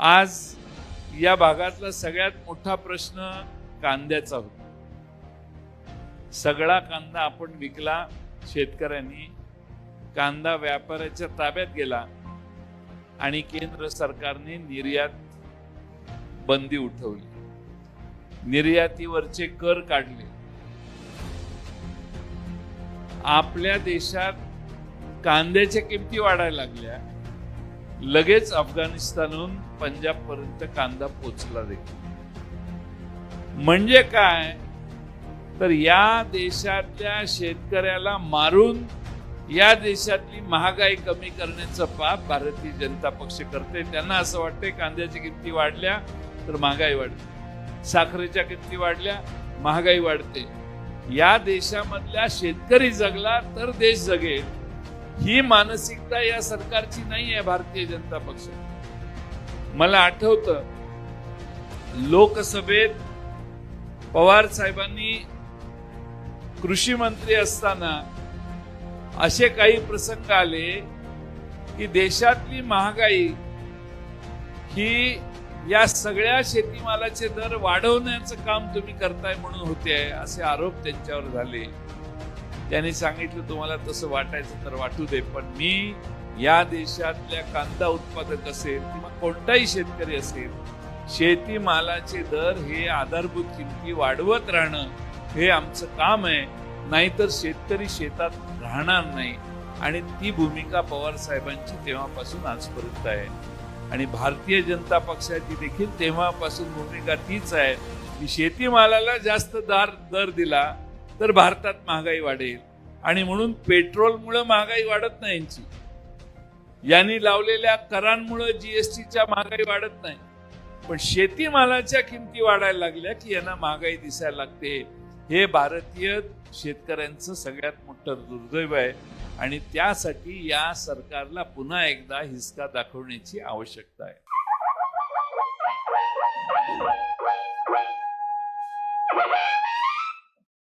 आज या भागातला सगळ्यात मोठा प्रश्न कांद्याचा होता. सगळा कांदा आपण विकला शेतकऱ्यांनी कांदा व्यापाऱ्याच्या ताब्यात गेला आणि केंद्र सरकारने निर्यात बंदी उठवली. निर्यातीवरचे कर काढले. आपल्या देशात कांद्याच्या किमती वाढायला लागल्या. लगेच अफगाणिस्तानहून पंजाब पर्यंत कांदा पोचला देखील. म्हणजे काय? तर या देशातल्या शेतकऱ्याला मारून या देशातली महागाई कमी करण्याचं पाप भारतीय जनता पक्ष करते. त्यांना असं वाटतंय कांद्याची किमती वाढल्या तर महागाई वाढते. साखरेच्या किमती वाढल्या महागाई वाढते. या देशामधल्या शेतकरी जगला तर देश जगेल. ही मानसिकता या सरकारची नाही आहे भारतीय जनता पक्ष. मला आठवतं लोकसभेत पवार साहेबांनी कृषी मंत्री असताना असे काही प्रसंग आले की देशातली महागाई ही या सगळ्या शेतीमालाचे दर वाढवण्याचं काम तुम्ही करताय म्हणून होते असे आरोप त्यांच्यावर झाले. त्यांनी सांगितलं तुम्हाला तसं वाटायचं तर वाटू दे पण मी या देशातल्या कांदा उत्पादक असेल किंवा कोणताही शेतकरी असेल शेतीमालाचे दर हे आधारभूत किमती वाढवत राहणं हे आमचं काम आहे. नाहीतर शेतकरी शेतात राहणार नाही. आणि ती भूमिका पवार साहेबांची तेव्हापासून आजपर्यंत आहे. आणि भारतीय जनता पक्षाची देखील तेव्हापासून भूमिका तीच आहे. की शेतीमालाला जास्त दार दर दिला तर भारतात महागाई वाढेल. आणि म्हणून पेट्रोलमुळे महागाई वाढत नाही यांची. यांनी लावलेल्या करांमुळे जीएसटीच्या महागाई वाढत नाही. पण शेतीमालाच्या किमती वाढायला लागल्या की यांना महागाई दिसायला लागते. हे भारतीय शेतकऱ्यांचं सगळ्यात मोठं दुर्दैव आहे. आणि त्यासाठी या सरकारला पुन्हा एकदा हिसका दाखवण्याची आवश्यकता आहे.